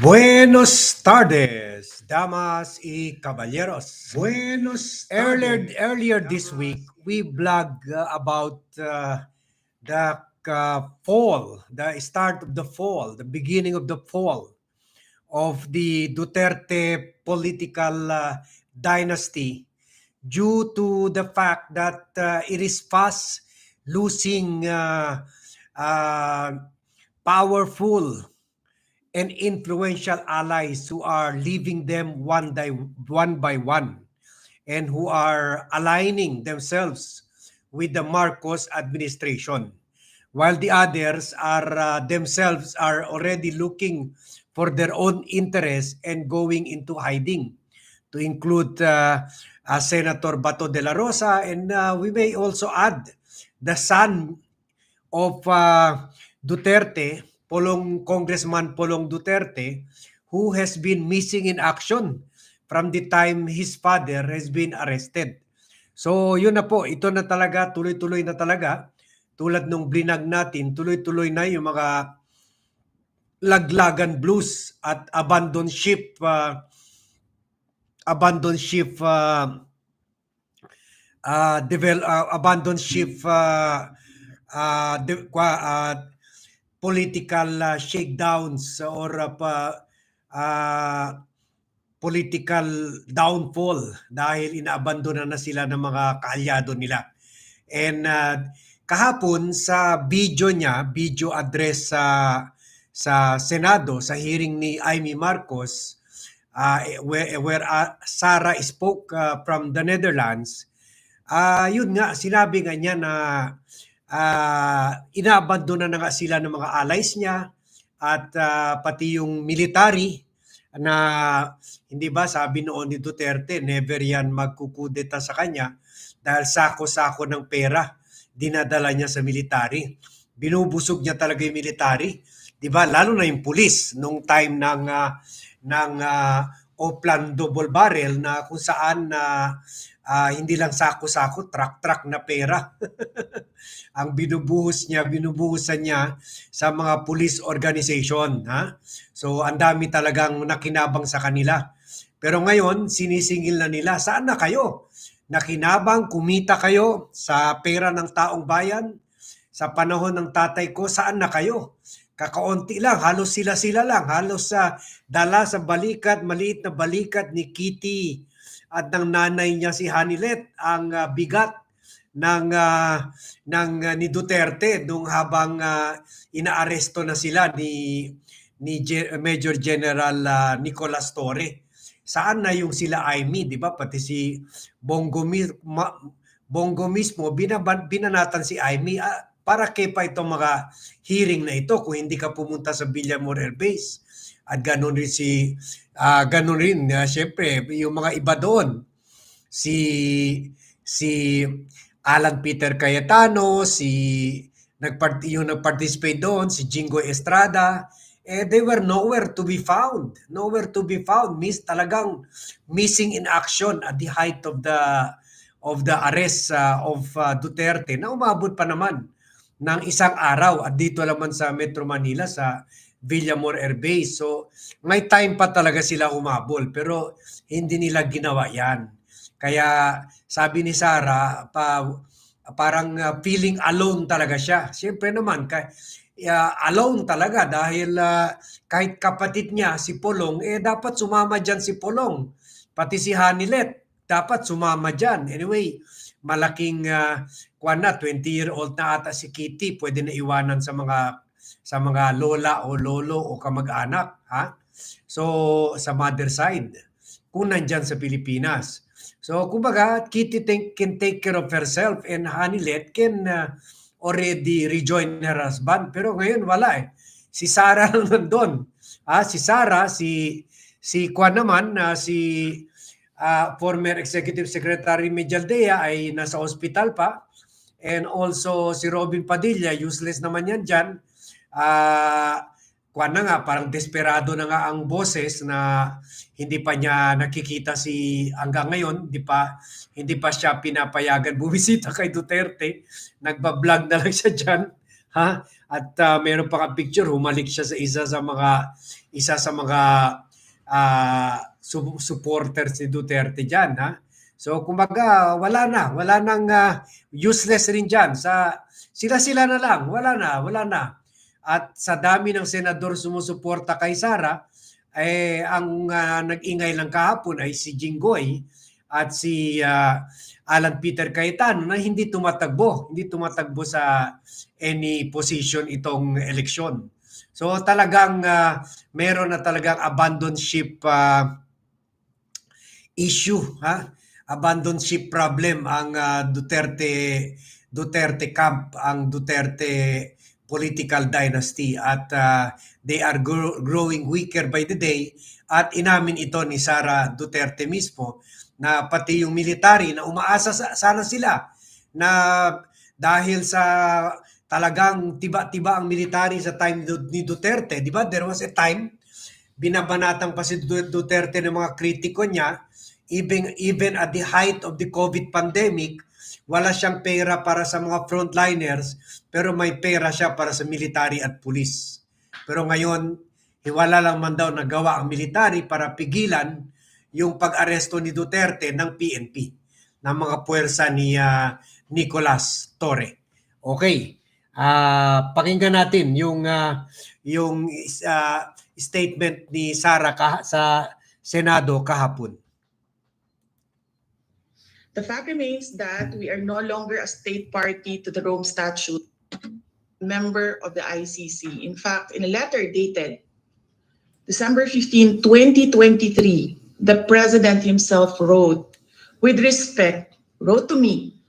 Buenos tardes, damas y caballeros. Buenos Earlier, tardes. earlier this week, we blogged uh, about uh, the uh, fall, the start of the fall, the beginning of the fall of the Duterte political uh, dynasty due to the fact that uh, it is fast losing uh, uh, powerful and influential allies who are leaving them one by one by one and who are aligning themselves with the Marcos administration. While the others are uh, themselves are already looking for their own interests and going into hiding to include uh, uh, Senator Bato de la Rosa. And uh, we may also add the son of uh, Duterte, Polong Congressman Polong Duterte, who has been missing in action from the time his father has been arrested. So yun na po, ito na talaga, tuloy-tuloy na talaga. Tulad nung blinag natin, tuloy-tuloy na yung mga laglagan blues at abandon ship uh, abandon ship uh, uh, devel, uh, abandon ship uh, uh, de, uh, political uh, shakedowns or uh, pa, uh, political downfall dahil inaabandona na sila ng mga kaalyado nila. And uh, kahapon sa video niya, video address sa sa Senado sa hearing ni Amy Marcos uh, where, where uh, Sarah spoke uh, from the Netherlands, ah yun nga sinabi nga niya na uh, inaabandona na nga sila ng mga allies niya at ah, pati yung military na hindi ba sabi noon ni Duterte never yan magkukudeta sa kanya dahil sako-sako ng pera dinadala niya sa military. Binubusog niya talaga yung military. 'Di ba? Lalo na yung pulis nung time ng ah, ng ah, Oplan double barrel na kung saan na ah, hindi lang sako-sako, truck-truck na pera. ang binubuhos niya, binubuhusan niya sa mga police organization. Ha? So, ang dami talagang nakinabang sa kanila. Pero ngayon, sinisingil na nila, saan na kayo? Nakinabang, kumita kayo sa pera ng taong bayan? Sa panahon ng tatay ko, saan na kayo? Kakaunti lang, halos sila-sila lang. Halos sa dala sa balikat, maliit na balikat ni Kitty at ng nanay niya si Hanilet ang ah, bigat ng ah, ng ah, ni Duterte nung habang ah, inaaresto na sila ni ni Ge- Major General ah, Nicolas Torre. Saan na yung sila Aimee, 'di ba? Pati si Bongo, ma- Bongo mismo binaban, binanatan si Aimee ah, para kay pa itong mga hearing na ito kung hindi ka pumunta sa Villamor Air Base. At ganun rin si ah ganun rin uh, syempre yung mga iba doon si si Alan Peter Cayetano, si nagpart yung nag-participate doon, si Jingo Estrada, eh they were nowhere to be found. Nowhere to be found. Miss talagang missing in action at the height of the of the arrest uh, of uh, Duterte na umabot pa naman ng isang araw at dito naman sa Metro Manila sa Villamor Air Base. So may time pa talaga sila umabol pero hindi nila ginawa yan. Kaya sabi ni Sara, pa, parang uh, feeling alone talaga siya. Siyempre naman, ka, uh, alone talaga dahil uh, kahit kapatid niya, si Polong, eh dapat sumama dyan si Polong. Pati si Hanilet, dapat sumama dyan. Anyway, malaking uh, kwan na, 20-year-old na ata si Kitty, pwede na iwanan sa mga sa mga lola o lolo o kamag-anak, ha? So, sa mother side, kung nandyan sa Pilipinas. So, kumbaga, Kitty can take care of herself and Hanilet can uh, already rejoin her husband. Pero ngayon, wala eh. Si Sarah lang nandun. Ah, si Sarah, si si Kwan naman, na si ah, former Executive Secretary Medialdea ay nasa ospital pa. And also si Robin Padilla, useless naman yan dyan. Ah, kwan na nga, parang desperado na nga ang boses na hindi pa niya nakikita si hanggang ngayon, hindi pa hindi pa siya pinapayagan bumisita kay Duterte. Nagba-vlog na lang siya diyan Ha? At ah, meron pa kang picture, humalik siya sa isa sa mga isa sa mga su- supporters ni Duterte diyan, ha? So kumbaga wala na, wala nang ah, useless rin diyan sa sila-sila na lang, wala na, wala na. At sa dami ng senador sumusuporta kay Sara, eh ang ah, nag-ingay lang kahapon ay si Jinggoy at si ah, Alan Peter Cayetano na hindi tumatagbo, hindi tumatagbo sa any position itong eleksyon. So talagang ah, meron na talagang abandon ah, issue, ha? Abandon ship problem ang ah, Duterte Duterte camp, ang Duterte political dynasty at ah, they are grow- growing weaker by the day. At inamin ito ni Sara Duterte mismo na pati yung military na umaasa sa, sana sila na dahil sa talagang tiba-tiba ang military sa time ni Duterte, di ba? There was a time binabanatang pa si Du- Duterte ng mga kritiko niya. Even even at the height of the COVID pandemic, wala siyang pera para sa mga frontliners, pero may pera siya para sa military at pulis. Pero ngayon, hiwala lang man daw nagawa ang military para pigilan yung pag-aresto ni Duterte ng PNP, ng mga puwersa ni ah, Nicolas Torre. Okay. Ah, pakinggan natin yung ah, yung ah, statement ni Sara kah- sa Senado kahapon. The fact remains that we are no longer a state party to the Rome Statute, member of the ICC. In fact, in a letter dated December 15, 2023, the president himself wrote, with respect, wrote to me,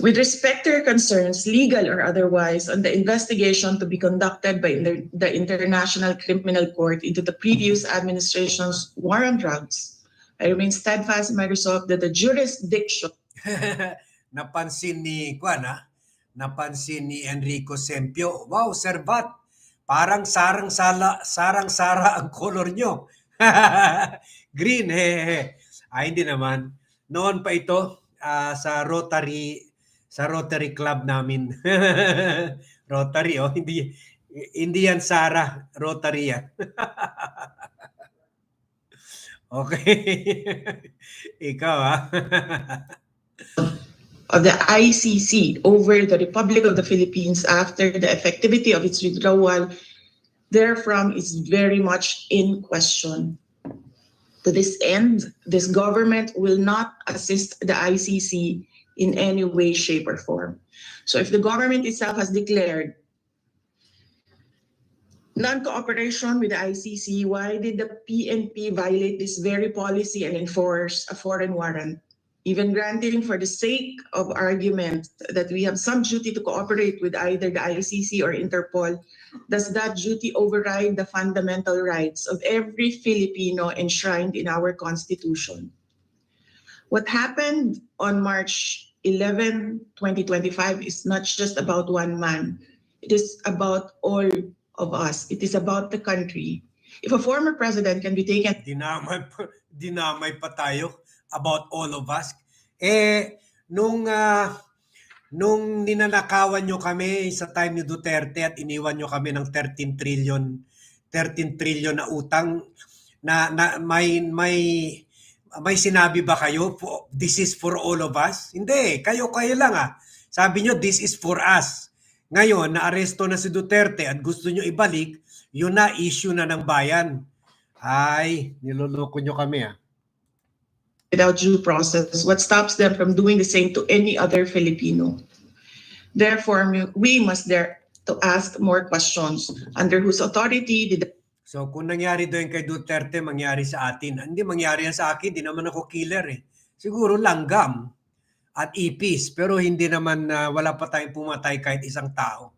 with respect to your concerns, legal or otherwise, on the investigation to be conducted by the International Criminal Court into the previous administration's war on drugs, I remain steadfast in my resolve that the jurisdiction napansin ni Juan, ha? Ah. Napansin ni Enrico Sempio. Wow, Servat. Parang sarang-sala, sarang-sara ang color nyo. Green, hehehe. Ay, hindi naman. Noon pa ito ah, sa Rotary sa Rotary Club namin. Rotary, oh. Hindi, hindi yan Sara. Rotary yan. okay. Ikaw, ha? Of the ICC over the Republic of the Philippines after the effectivity of its withdrawal therefrom is very much in question. To this end, this government will not assist the ICC in any way, shape, or form. So if the government itself has declared non-cooperation with the ICC, why did the PNP violate this very policy and enforce a foreign warrant? Even granting for the sake of argument that we have some duty to cooperate with either the ICC or Interpol, does that duty override the fundamental rights of every Filipino enshrined in our Constitution? What happened on March 11, 2025 is not just about one man. It is about all of us. It is about the country. If a former president can be taken dinamay pa, dinamay pa about all of us. Eh, nung, ah, nung ninanakawan nyo kami sa time ni Duterte at iniwan nyo kami ng 13 trillion 13 trillion na utang na, na may may may sinabi ba kayo this is for all of us? Hindi, kayo kayo lang ah. Sabi nyo this is for us. Ngayon, naaresto na si Duterte at gusto nyo ibalik, yun na issue na ng bayan. Ay, niloloko nyo kami ah. Without due process, what stops them from doing the same to any other Filipino? Therefore, we must dare to ask more questions. Under whose authority did the So kung nangyari doon kay Duterte, mangyari sa atin. Hindi mangyari yan sa akin, di naman ako killer eh. Siguro langgam at ipis, pero hindi naman na wala pa tayong pumatay kahit isang tao.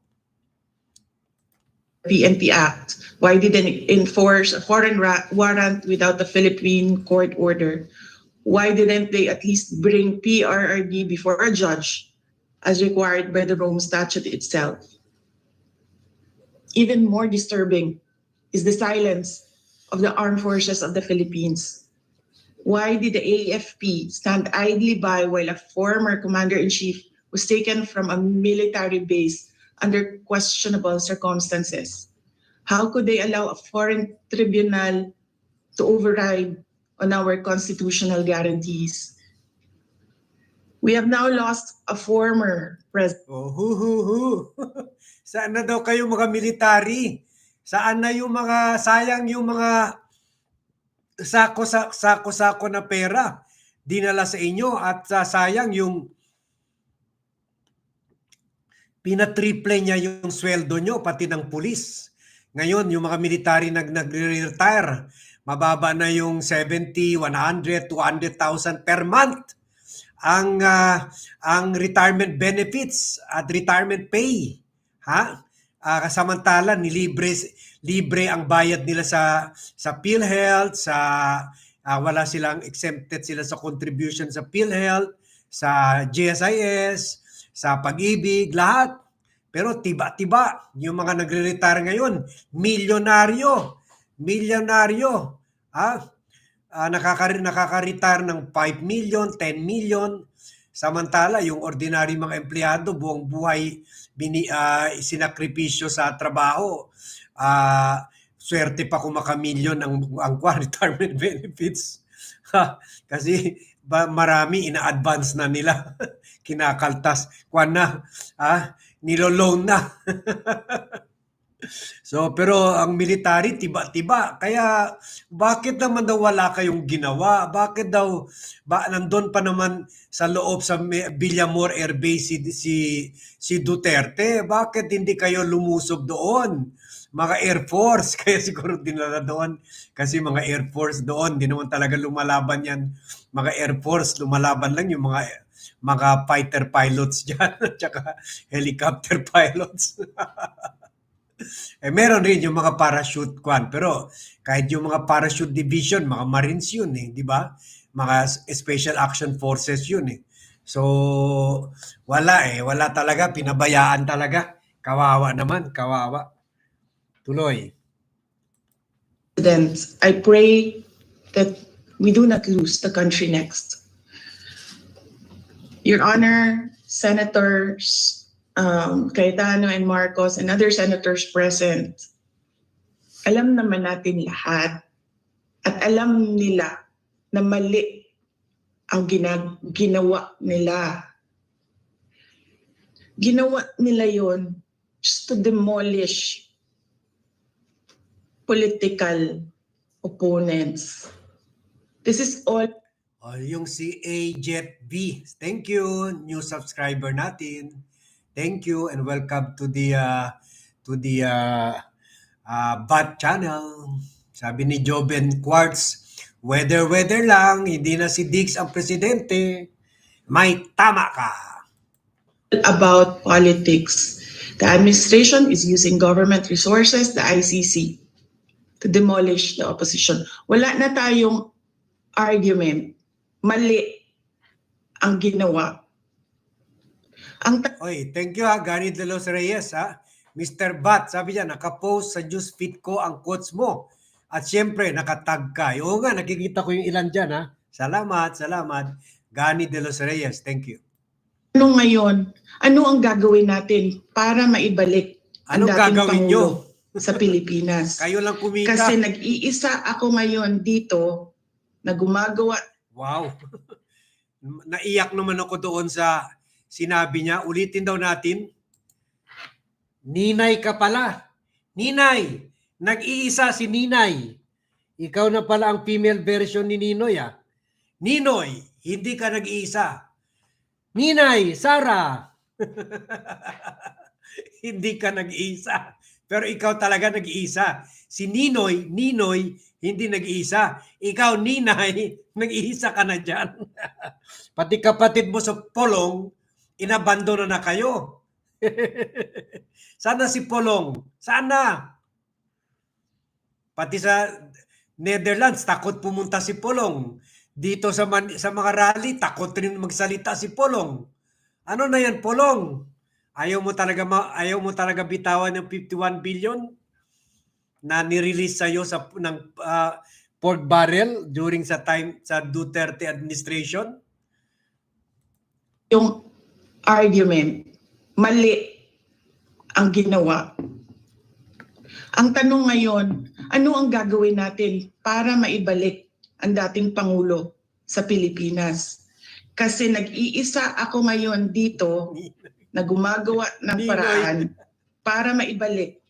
PNP Act? Why did they enforce a foreign ra- warrant without the Philippine court order? Why didn't they at least bring PRRD before a judge as required by the Rome Statute itself? Even more disturbing is the silence of the armed forces of the Philippines. Why did the AFP stand idly by while a former commander in chief was taken from a military base under questionable circumstances. How could they allow a foreign tribunal to override on our constitutional guarantees? We have now lost a former president. Oh, hu, hu, hu. Saan na daw kayo mga military? Saan na yung mga, sayang yung mga sako sa sako sako na pera dinala sa inyo at sa sayang yung pinatriple niya yung sweldo nyo pati ng pulis. Ngayon yung mga military nag nagre-retire, mababa na yung 70, 100, 200,000 per month ang ah, ang retirement benefits at retirement pay. Ha? Ah, samantala nilibre libre ang bayad nila sa sa PhilHealth, sa ah, wala silang exempted sila sa contribution sa PhilHealth, sa GSIS, sa pag-ibig, lahat. Pero tiba-tiba, yung mga nagre-retire ngayon, milyonaryo, milyonaryo. Ha? Ah, nakaka nakaka-retire ng 5 million, 10 million. Samantala, yung ordinary mga empleyado, buong buhay bini, ah, sinakripisyo sa trabaho. Ah, swerte pa kung makamilyon ang, ang retirement benefits. Ha, Kasi ba, marami ina-advance na nila. Kinakaltas. Kwa na, ah, nilo-loan na. So, pero ang military, tiba-tiba. Kaya, bakit naman daw wala kayong ginawa? Bakit daw, ba, nandun pa naman sa loob sa Villamor Air Base si, si, si Duterte? Bakit hindi kayo lumusob doon? Mga Air Force, kaya siguro dinala doon. Kasi mga Air Force doon, di naman talaga lumalaban yan. Mga Air Force, lumalaban lang yung mga mga fighter pilots dyan, at saka helicopter pilots. Eh, meron rin yung mga parachute kwan. Pero kahit yung mga parachute division, mga Marines yun eh, di ba? Mga Special Action Forces yun eh. So, wala eh. Wala talaga. Pinabayaan talaga. Kawawa naman. Kawawa. Tuloy. I pray that we do not lose the country next. Your Honor, Senators um, Cayetano and Marcos and other senators present, alam naman natin lahat at alam nila na mali ang gina- ginawa nila. Ginawa nila yon just to demolish political opponents. This is all O, yung si V. Thank you. New subscriber natin. Thank you and welcome to the uh, to the uh, uh, Bat channel. Sabi ni Joben Quartz, weather weather lang, hindi na si Dix ang presidente. May tama ka. about politics. The administration is using government resources, the ICC, to demolish the opposition. Wala na tayong argument. Mali ang ginawa. Ang Oy, thank you ha, Gani de los Reyes ha. Mr. Bat, sabi niya, nakapost sa news feed ko ang quotes mo. At siyempre, nakatag ka. Oo nga, nakikita ko yung ilan dyan ha. Salamat, salamat. Gani de los Reyes, thank you. ano ngayon? Ano ang gagawin natin para maibalik ang Anong dating gagawin Pangulo nyo? sa Pilipinas? Kayo lang kumita. Kasi nag-iisa ako ngayon dito na gumagawa Wow. Naiyak naman ako doon sa sinabi niya. Ulitin daw natin. Ninay ka pala. Ninay. Nag-iisa si Ninay. Ikaw na pala ang female version ni Ninoy ah. Ninoy, hindi ka nag-iisa. Ninay, Sara. hindi ka nag-iisa. Pero ikaw talaga nag-iisa. Si Ninoy, Ninoy, hindi nag-iisa. Ikaw, Ninay, nag-iisa ka na dyan. Pati kapatid mo sa Polong, inabandono na kayo. Sana si Polong? Sana? Pati sa Netherlands, takot pumunta si Polong. Dito sa, man, sa mga rally, takot rin magsalita si Polong. Ano na yan, Polong? Ayaw mo talaga ma- ayaw mo talaga bitawan ng 51 billion na nirelease sa iyo sa ng ah, pork barrel during sa time sa Duterte administration? yung argument, mali ang ginawa. Ang tanong ngayon, ano ang gagawin natin para maibalik ang dating Pangulo sa Pilipinas? Kasi nag-iisa ako ngayon dito na gumagawa ng paraan para maibalik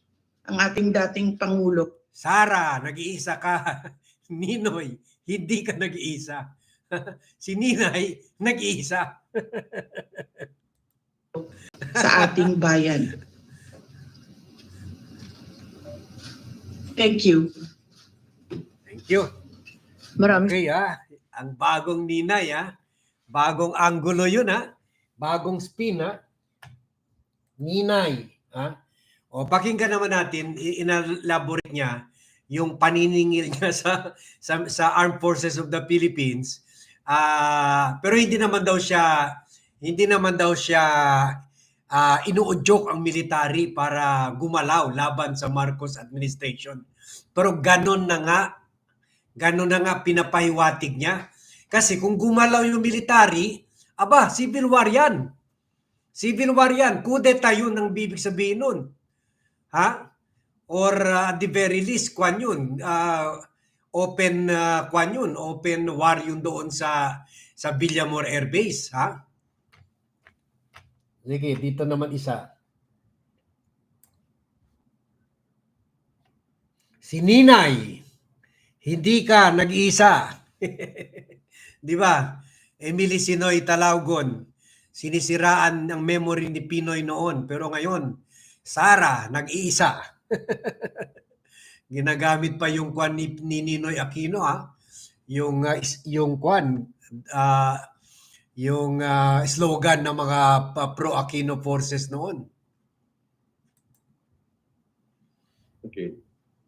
ang ating dating Pangulo. Sara, nag-iisa ka. Ninoy, hindi ka nag-iisa. si Ninay, nag-iisa. sa ating bayan. Thank you. Thank you. Maraming Okay ah, ang bagong Ninay ah. Bagong angulo yun ah. Bagong spin ah. Ninay ah. O pakinggan naman natin, inelaborate niya yung paniningil niya sa sa, sa Armed Forces of the Philippines. Ah, pero hindi naman daw siya hindi naman daw siya ah, inuudyok ang military para gumalaw laban sa Marcos administration. Pero ganon na nga Ganon na nga pinapahiwatig niya. Kasi kung gumalaw yung military, aba, civil war yan. Civil war yan. Kudeta yun ang bibig sabihin nun. Ha? Or uh, at the very least, kwan yun. uh, open uh, kwan yun. Open war yun doon sa sa Villamor Air Base. Ha? Sige, dito naman isa. Si Ninay, hindi ka nag-iisa. Di ba? Emily Sinoy Talaugon, sinisiraan ang memory ni Pinoy noon. Pero ngayon, Sara, nag-iisa. Ginagamit pa yung kwan ni, ni Ninoy Aquino ha. Yung uh, yung kwan ah, yung ah, slogan ng mga pa- pro Aquino forces noon. Okay.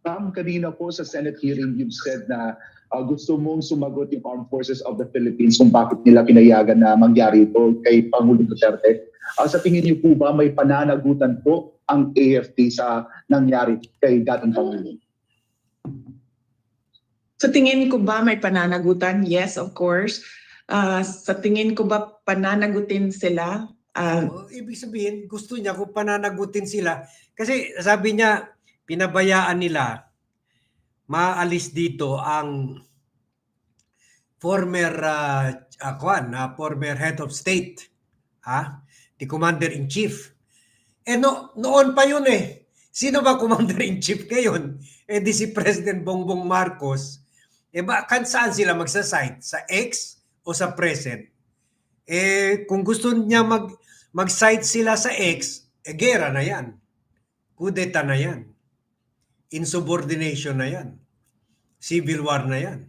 Ma'am, kanina po sa Senate hearing, you've said na uh, gusto mong sumagot yung Armed Forces of the Philippines kung bakit nila pinayagan na mangyari ito kay Pangulo Duterte. Uh, sa tingin niyo po ba may pananagutan po ang AFP sa nangyari kay dating Pangulo? Sa tingin ko ba may pananagutan? Yes, of course. Ah, sa tingin ko ba pananagutin sila? O, ibig sabihin, gusto niya kung pananagutin sila. Kasi sabi niya, pinabayaan nila maalis dito ang former uh, uh, kwan, ah, former head of state, ha? The commander-in-chief. Eh no, noon pa yun eh. Sino ba commander-in-chief ngayon? Eh di si President Bongbong Marcos. Eh ba, kan saan sila magsasite? Sa X o sa present? Eh, kung gusto niya mag, mag-site sila sa X, eh, gera na yan. Kudeta na yan. Insubordination na yan. Civil war na yan.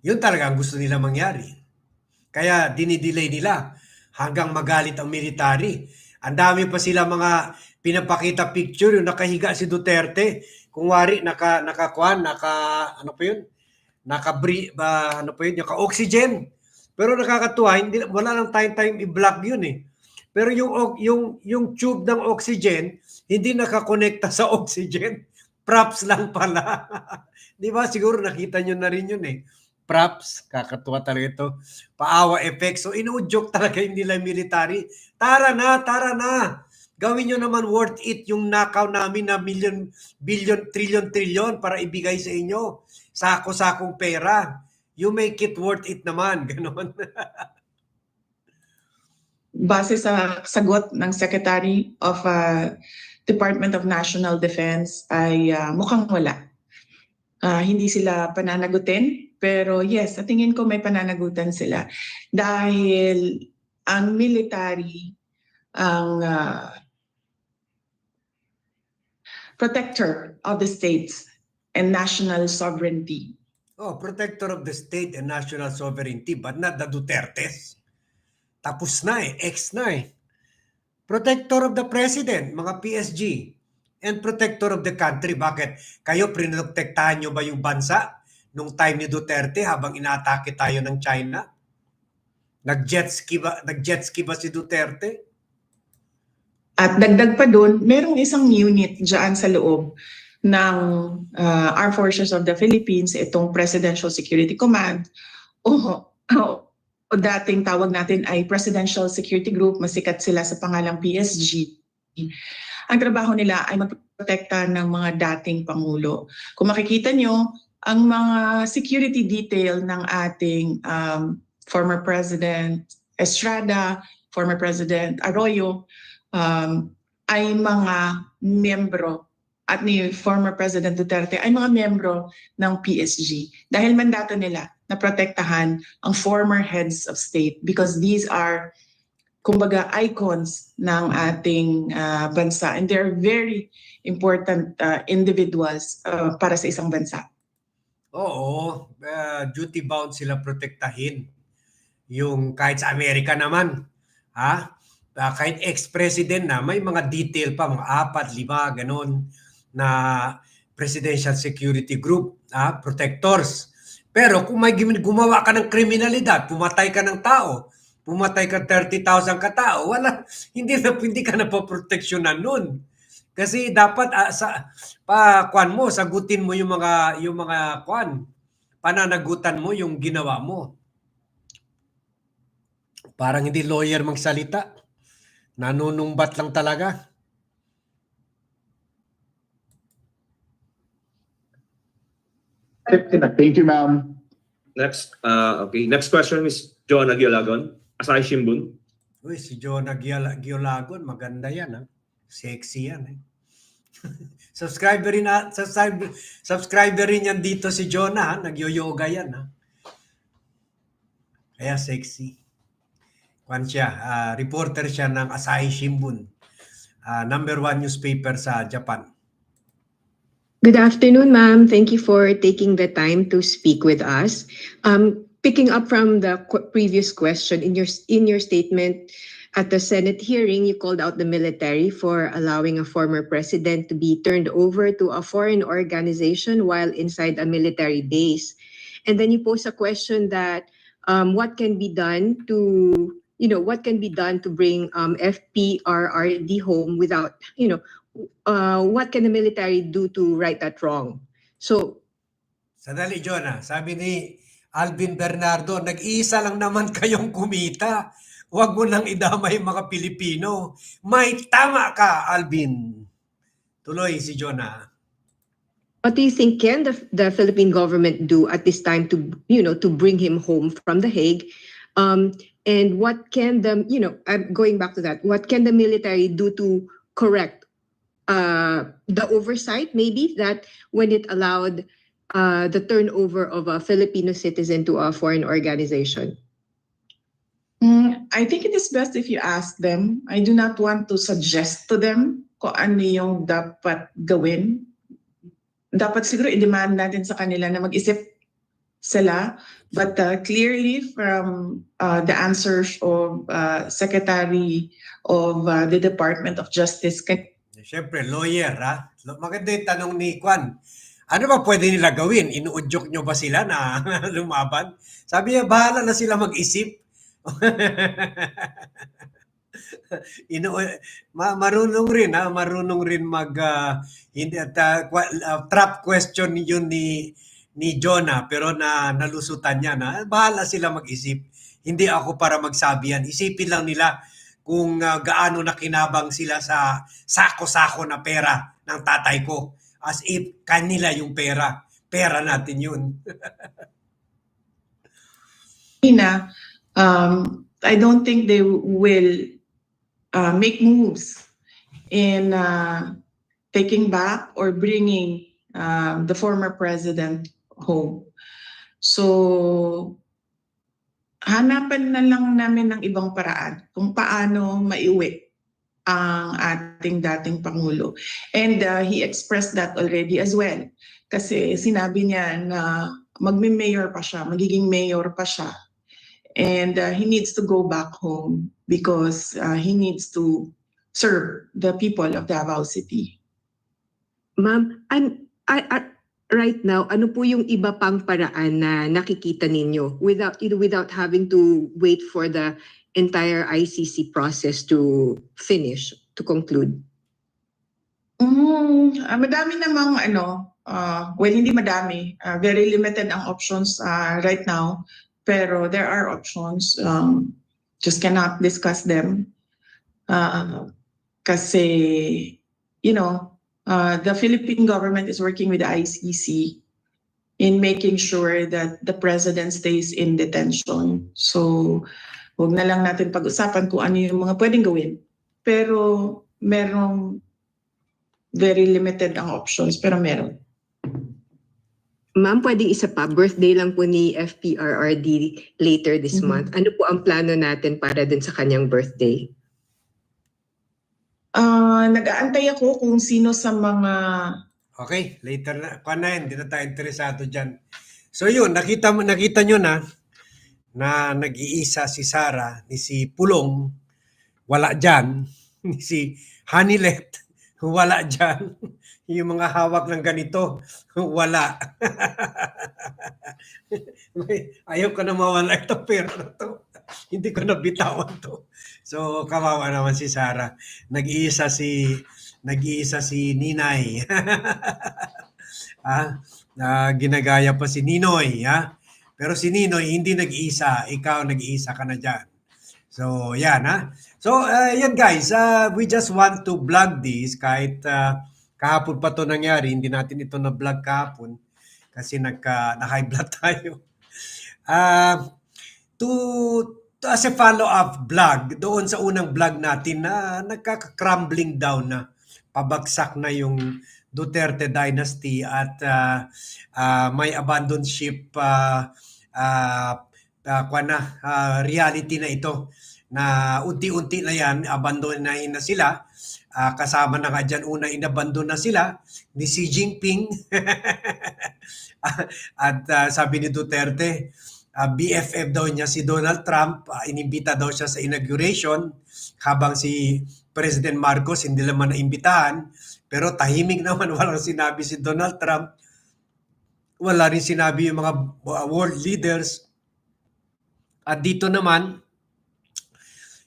Yun talaga ang gusto nila mangyari. Kaya dinidelay nila hanggang magalit ang military. Ang dami pa sila mga pinapakita picture yung nakahiga si Duterte. Kung wari, naka, nakakuan, naka, ano pa yun? Naka, ba, ano pa yun? Naka-oxygen. Pero nakakatuwa, hindi, wala lang tayong time i-block yun eh. Pero yung, yung, yung tube ng oxygen, hindi nakakonekta sa oxygen. Props lang pala. Di ba? Siguro nakita nyo na rin yun eh. Props, kakatuwa talaga ito. Paawa effect. So inuudyok talaga yung nila military. Tara na, tara na. Gawin nyo naman worth it yung nakaw namin na million, billion, trillion, trillion para ibigay sa inyo. Sako-sakong pera. You make it worth it naman. Ganon. base sa sagot ng Secretary of ah, Department of National Defense ay ah, mukhang wala. Ah, hindi sila pananagutin, pero yes, sa tingin ko may pananagutan sila. Dahil ang military ang ah, protector of the states and national sovereignty. Oh, protector of the state and national sovereignty, but not the Dutertes. Tapos na eh, ex na eh. Protector of the president, mga PSG. And protector of the country. Bakit? Kayo, prinotektahan nyo ba yung bansa nung time ni Duterte habang inaatake tayo ng China? Nag-jet ski ba, nag-jet ski ba si Duterte? At dagdag pa doon, merong isang unit dyan sa loob ng uh, Armed Forces of the Philippines, itong Presidential Security Command, o, o o dating tawag natin ay Presidential Security Group, masikat sila sa pangalang PSG. Ang trabaho nila ay magprotekta ng mga dating Pangulo. Kung makikita nyo, ang mga security detail ng ating um, former President Estrada, former President Arroyo, um, ay mga membro at ni former President Duterte ay mga membro ng PSG dahil mandato nila na protektahan ang former heads of state because these are kumbaga icons ng ating ah, bansa and they're very important ah, individuals ah, para sa isang bansa. Oo, uh, duty bound sila protektahin. Yung kahit sa Amerika naman, ha? Ah, kahit ex-president na, may mga detail pa, mga apat, lima, ganun, na presidential security group, ha? protectors. Pero kung may gumawa ka ng kriminalidad, pumatay ka ng tao, pumatay ka 30,000 katao, wala, hindi na hindi ka na poproteksyonan nun. Kasi dapat ah, sa pa kwan mo, sagutin mo yung mga yung mga kwan. Pananagutan mo yung ginawa mo. Parang hindi lawyer magsalita. Nanunumbat lang talaga. Thank you, ma'am. Next, uh, okay. Next question is Joanna Giolagon, Asahi Shimbun. Uy, si Jonah Giol- Giolagon, maganda yan ha. Sexy yan eh. subscriber rin na, subscriber, subscriber rin yan dito si Jonah ha. Nagyo-yoga yan ha. Kaya sexy. Kwan siya, ah, reporter siya ng Asahi Shimbun. Ah, number one newspaper sa Japan. Good afternoon, ma'am. Thank you for taking the time to speak with us. Um, picking up from the qu- previous question, in your in your statement at the Senate hearing, you called out the military for allowing a former president to be turned over to a foreign organization while inside a military base. And then you pose a question that um, what can be done to you know what can be done to bring um, FPRRD home without you know uh, what can the military do to right that wrong? So, Sadali, Jonah. Sabi ni Alvin Bernardo, nag-iisa lang naman kayong kumita. Huwag mo nang idamay mga Pilipino. May tama ka, Alvin. Tuloy si Jonah. what do you think can the, the Philippine government do at this time to, you know, to bring him home from The Hague? Um, and what can the, you know, I'm going back to that. What can the military do to correct uh, the oversight, maybe that when it allowed uh, the turnover of a Filipino citizen to a foreign organization? Mm, I think it is best if you ask them. I do not want to suggest to them kung ano yung dapat gawin. Dapat siguro i-demand natin sa kanila na mag-isip sila. But uh, clearly from uh, the answers of uh, Secretary of uh, the Department of Justice, Siyempre, lawyer, ha? Maganda yung tanong ni Kwan. Ano ba pwede nila gawin? Inuudyok nyo ba sila na lumaban? Sabi niya, bahala na sila mag-isip. Inu ma- marunong rin ha, marunong rin mag ah, hindi at kwa- ah, trap question yun ni ni Jonah pero na nalusutan niya na bahala sila mag-isip. Hindi ako para magsabi yan. Isipin lang nila kung ah, gaano nakinabang sila sa sako-sako na pera ng tatay ko as if kanila yung pera. Pera natin yun. Ina, um, I don't think they will uh, make moves in uh, taking back or bringing um, the former president home. So, hanapan na lang namin ng ibang paraan kung paano maiuwi ang ating dating Pangulo. And uh, he expressed that already as well. Kasi sinabi niya na magme-mayor pa siya, magiging mayor pa siya and uh, he needs to go back home because uh, he needs to serve the people of Davao City. Ma'am, an, I, I- right now, ano po yung iba pang paraan na nakikita ninyo without without having to wait for the entire ICC process to finish, to conclude? Mm, ah, madami namang ano, uh, well hindi madami, ah, very limited ang options ah, right now. Pero there are options. Um, just cannot discuss them. Uh, kasi, you know, uh, the Philippine government is working with the ICC in making sure that the president stays in detention. So, huwag na lang natin pag-usapan kung ano yung mga pwedeng gawin. Pero, merong very limited ang options, pero meron. Ma'am, pwedeng isa pa, birthday lang po ni FPRRD later this Mhm. month. Ano po ang plano natin para dun sa kanyang birthday? Ah, nag-aantay ako kung sino sa mga Okay, later na. Kuha na yan, hindi na tayo interesado dyan. So yun, nakita, nakita nyo na na nag-iisa si Sara, ni si Pulong, wala dyan. Ni si Hanilet, wala dyan. Yung mga hawak ng ganito, wala. May- Ayaw ko na mawala ito, pero na to. Hindi ko na bitawan to. So, kawawa naman si Sara. Nag-iisa si nag-iisa si Ninay. ah, na ginagaya pa si Ninoy, ha? Pero si Ninoy hindi nag-iisa, ikaw nag-iisa ka na diyan. So, yan ha. So, uh, yan guys, uh, we just want to vlog this kahit uh, kahapon pa to nangyari, hindi natin ito na vlog kahapon kasi nagka na high blood tayo. Uh, to as a follow-up vlog doon sa unang vlog natin na nagka-crumbling down na pabagsak na yung Duterte dynasty at uh, uh, may abandoned ship uh, uh, uh, na, uh, reality na ito na unti-unti na yan, abandonahin na sila. Uh, kasama na nga dyan, una inabandon na sila ni Xi Jinping. at uh, sabi ni Duterte, uh, BFF daw niya si Donald Trump, uh, inimbita daw siya sa inauguration habang si President Marcos hindi naman naimbitahan. Pero tahimik naman, walang sinabi si Donald Trump. Wala rin sinabi yung mga uh, world leaders. At dito naman,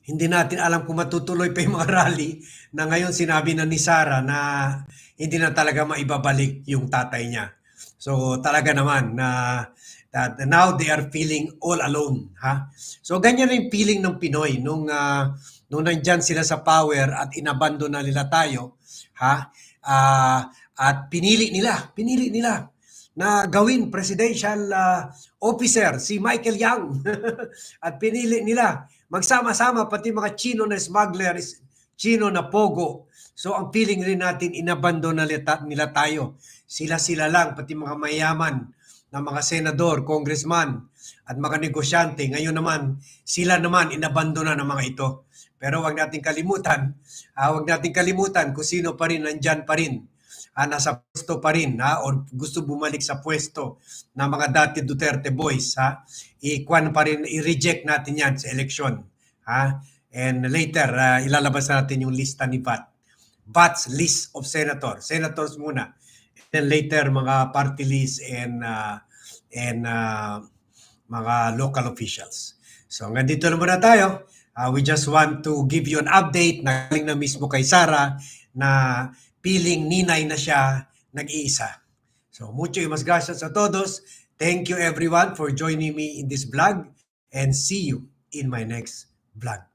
hindi natin alam kung matutuloy pa yung mga rally na ngayon sinabi na ni Sara na hindi na talaga maibabalik yung tatay niya. So talaga naman na that now they are feeling all alone. Ha? So ganyan rin feeling ng Pinoy nung, uh, nung nandyan sila sa power at inabandon na nila tayo. Ha? Ah, at pinili nila, pinili nila na gawin presidential ah, officer si Michael Yang. at pinili nila magsama-sama pati mga Chino na smuggler, Chino na pogo. So ang feeling rin natin inabandon na nila tayo. Sila-sila lang pati mga mayaman na mga senador, congressman at mga negosyante. Ngayon naman, sila naman inabandon na ng mga ito. Pero wag nating kalimutan, ah, wag nating kalimutan kung sino pa rin nandyan pa rin. Ah, nasa pwesto pa rin ha, or gusto bumalik sa pwesto na mga dati Duterte boys ha. I-kwan pa rin, i-reject natin yan sa eleksyon. Ha? And later, ah, ilalabas natin yung lista ni VAT. VAT's list of senator. Senators muna. Then later, mga party list and ah, and ah, mga local officials. So hanggang dito na muna tayo. Uh, we just want to give you an update na galing na mismo kay Sara na piling ninay na siya nag-iisa. So mucho y mas gracias a todos. Thank you everyone for joining me in this vlog and see you in my next vlog.